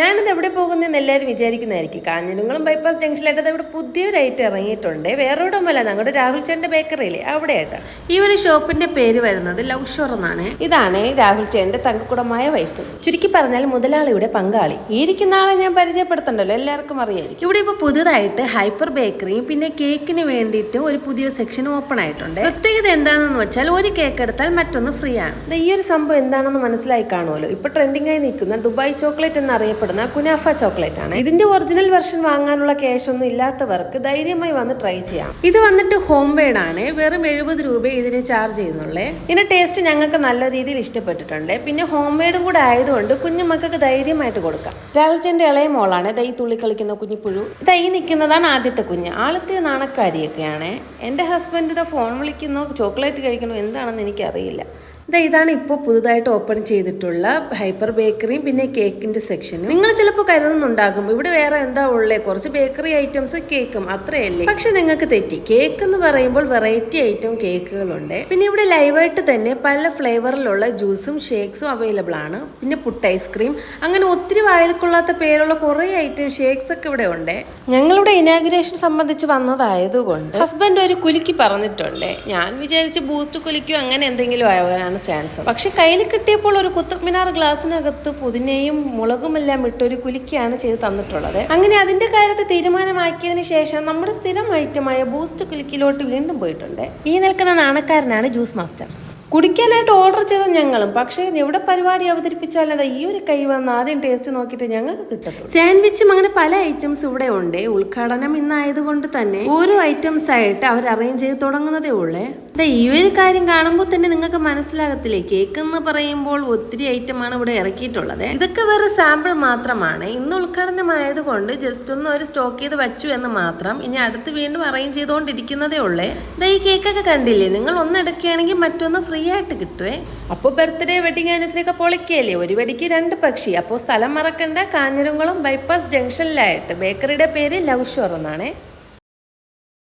ഞാനിത് എവിടെ പോകുന്നതെന്ന് എല്ലാവരും വിചാരിക്കുന്നതായിരിക്കും. കാഞ്ഞിരങ്ങളും ബൈപ്പാസ് ജംഗ്ഷനിലായിട്ട് ഇവിടെ പുതിയൊരു ഐറ്റം ഇറങ്ങിയിട്ടുണ്ട്. വേറെ ഒന്നുമല്ല ഞങ്ങളുടെ രാഹുൽ ചേട്ടന്റെ ബേക്കറിയില്ലേ അവിടെയായിട്ട് ഈ ഒരു ഷോപ്പിന്റെ പേര് വരുന്നത് ലവ് ഷോർ എന്നാണ്. ഇതാണ് രാഹുൽ ചേട്ടന്റെ തങ്കക്കുടമായ വൈഫ്. ചുരുക്കി പറഞ്ഞാൽ മുതലാളിയുടെ പങ്കാളി. ഇരിക്കുന്ന ആളെ ഞാൻ പരിചയപ്പെടുത്തണ്ടല്ലോ എല്ലാവർക്കും അറിയായിരിക്കും. ഇവിടെ ഇപ്പോൾ പുതുതായിട്ട് ഹൈപ്പർ ബേക്കറിയും പിന്നെ കേക്കിന് വേണ്ടിയിട്ട് ഒരു പുതിയ സെക്ഷൻ ഓപ്പൺ ആയിട്ടുണ്ട്. പ്രത്യേകത എന്താണെന്ന് വെച്ചാൽ ഒരു കേക്ക് എടുത്താൽ മറ്റൊന്ന് ഫ്രീ ആണ്. ഈ ഒരു സംഭവം എന്താണെന്ന് മനസ്സിലായി കാണുമല്ലോ. ഇപ്പൊ ട്രെൻഡിംഗ് ആയി നിൽക്കുന്ന ദുബായ് ചോക്ലേറ്റ് എന്നറിയപ്പെടുന്ന കുനാഫ ചോക്ലേറ്റ് ആണ്. ഇതിന്റെ ഒറിജിനൽ വെർഷൻ വാങ്ങാനുള്ള ക്യാഷ് ഒന്നും ഇല്ലാത്തവർക്ക് ധൈര്യമായി വന്ന് ട്രൈ ചെയ്യാം. ഇത് വന്നിട്ട് ഹോം മെയ്ഡ് ആണ്. വെറും എഴുപത് രൂപ ഇതിന് ചാർജ് ചെയ്യുന്നുള്ളേ. ഇതിന്റെ ടേസ്റ്റ് ഞങ്ങൾക്ക് നല്ല രീതിയിൽ ഇഷ്ടപ്പെട്ടിട്ടുണ്ട്. പിന്നെ ഹോം മെയ്ഡും കൂടെ ആയതുകൊണ്ട് കുഞ്ഞു മക്കൾക്ക് ധൈര്യമായിട്ട് കൊടുക്കാം. രാഹുൽ ചേന്റെ ഇളയ മോളാണ്. ദൈ തുള്ളി കളിക്കുന്ന കുഞ്ഞിപ്പുഴു ദൈ നിൽക്കുന്നതാണ് ആദ്യത്തെ കുഞ്ഞ്. ആളത്തെ നാണക്കാരിയൊക്കെയാണ്. എന്റെ ഹസ്ബൻഡ് ഇതാ ഫോൺ വിളിക്കുന്നു ചോക്ലേറ്റ് കഴിക്കുന്നു എന്താണെന്ന് എനിക്കറിയില്ല. ദാ ഇതാണ് ഇപ്പോൾ പുതുതായിട്ട് ഓപ്പൺ ചെയ്തിട്ടുള്ള ഹൈപ്പർ ബേക്കറിയും പിന്നെ കേക്കിന്റെ സെക്ഷനും. നിങ്ങൾ ചിലപ്പോൾ കരുതുന്നുണ്ടാകും ഇവിടെ വേറെ എന്താ ഉള്ളേ? കുറച്ച് ബേക്കറി ഐറ്റംസ് കേക്കും അത്രയല്ലേ? പക്ഷെ നിങ്ങൾക്ക് തെറ്റി. കേക്ക് എന്ന് പറയുമ്പോൾ വെറൈറ്റി ഐറ്റം കേക്കുകളുണ്ട്. പിന്നെ ഇവിടെ ലൈവായിട്ട് തന്നെ പല ഫ്ലേവറിലുള്ള ജ്യൂസും ഷേക്സും അവൈലബിൾ ആണ്. പിന്നെ പുട്ട് ഐസ്ക്രീം അങ്ങനെ ഒത്തിരി വായിൽ കൊള്ളാത്ത പേരുള്ള കുറേ ഐറ്റം ഷേക്സ് ഒക്കെ ഇവിടെ ഉണ്ട്. ഞങ്ങളുടെ ഇനാഗുറേഷൻ സംബന്ധിച്ച് വന്നതായതുകൊണ്ട് ഹസ്ബൻഡ് ഒരു കുലുക്കി പറഞ്ഞിട്ടുണ്ട്. ഞാൻ വിചാരിച്ച് ബൂസ്റ്റ് കുലുക്കിയോ അങ്ങനെ എന്തെങ്കിലും ആവാനാണ് ചാൻസ് പക്ഷെ കയ്യിൽ കിട്ടിയപ്പോൾ ഒരു കുത്തബ്മിനാർ ഗ്ലാസ്സിനകത്ത് പുതിനയും മുളകുമെല്ലാം ഇട്ട് ഒരു കുലുക്കിയാണ് ചെയ്ത് തന്നിട്ടുള്ളത്. അങ്ങനെ അതിന്റെ കാര്യത്തിൽ തീരുമാനമാക്കിയതിന് ശേഷം നമ്മുടെ സ്ഥിരം ഐറ്റമായ ബൂസ്റ്റ് കുലുക്കിലോട്ട് വീണ്ടും പോയിട്ടുണ്ട്. ഈ നിൽക്കുന്ന നാണക്കാരനാണ് ജ്യൂസ് മാസ്റ്റർ. കുടിക്കാനായിട്ട് ഓർഡർ ചെയ്ത ഞങ്ങളും പക്ഷേ എവിടെ പരിപാടി അവതരിപ്പിച്ചാലും അതാ ഈ ഒരു കൈ വന്ന് ആദ്യം ടേസ്റ്റ് നോക്കിയിട്ട് ഞങ്ങൾക്ക് കിട്ടും സാൻഡ്വിച്ചും അങ്ങനെ പല ഐറ്റംസ് ഇവിടെ ഉണ്ട്. ഉദ്ഘാടനം ഇന്നായതുകൊണ്ട് തന്നെ ഓരോ ഐറ്റംസ് ആയിട്ട് അവർ അറേഞ്ച് ചെയ്ത് തുടങ്ങുന്നതേ ഉള്ളേ. ഈ ഒരു കാര്യം കാണുമ്പോൾ തന്നെ നിങ്ങൾക്ക് മനസ്സിലാകത്തില്ലേ? കേക്ക് എന്ന് പറയുമ്പോൾ ഒത്തിരി ഐറ്റമാണ് ഇവിടെ ഇറക്കിയിട്ടുള്ളത്. ഇതൊക്കെ വേറെ സാമ്പിൾ മാത്രമാണ്. ഇന്ന് ഉദ്ഘാടനമായത് കൊണ്ട് ജസ്റ്റ് ഒന്ന് ഒരു സ്റ്റോക്ക് ചെയ്ത് വെച്ചു എന്ന് മാത്രം ഇനി അടുത്ത് വീണ്ടും അറേഞ്ച് ചെയ്തുകൊണ്ടിരിക്കുന്നതേ ഉള്ളേ. ഇതാ ഈ കേക്കൊക്കെ കണ്ടില്ലേ? നിങ്ങൾ ഒന്ന് എടുക്കുകയാണെങ്കിൽ മറ്റൊന്ന് ഫ്രീ ആയിട്ട് കിട്ടുവേ. അപ്പോൾ ബർത്ത്ഡേ വെഡിങ് ആനിവേഴ്സറി ഒക്കെ ഒരു വെടിക്ക് രണ്ട് പക്ഷി. അപ്പോൾ സ്ഥലം മറക്കണ്ട കാഞ്ഞിരംകുളം ബൈപ്പാസ് ജംഗ്ഷനിലായിട്ട് ബേക്കറിയുടെ പേര് ലവ് ഷോർ എന്നാണേ.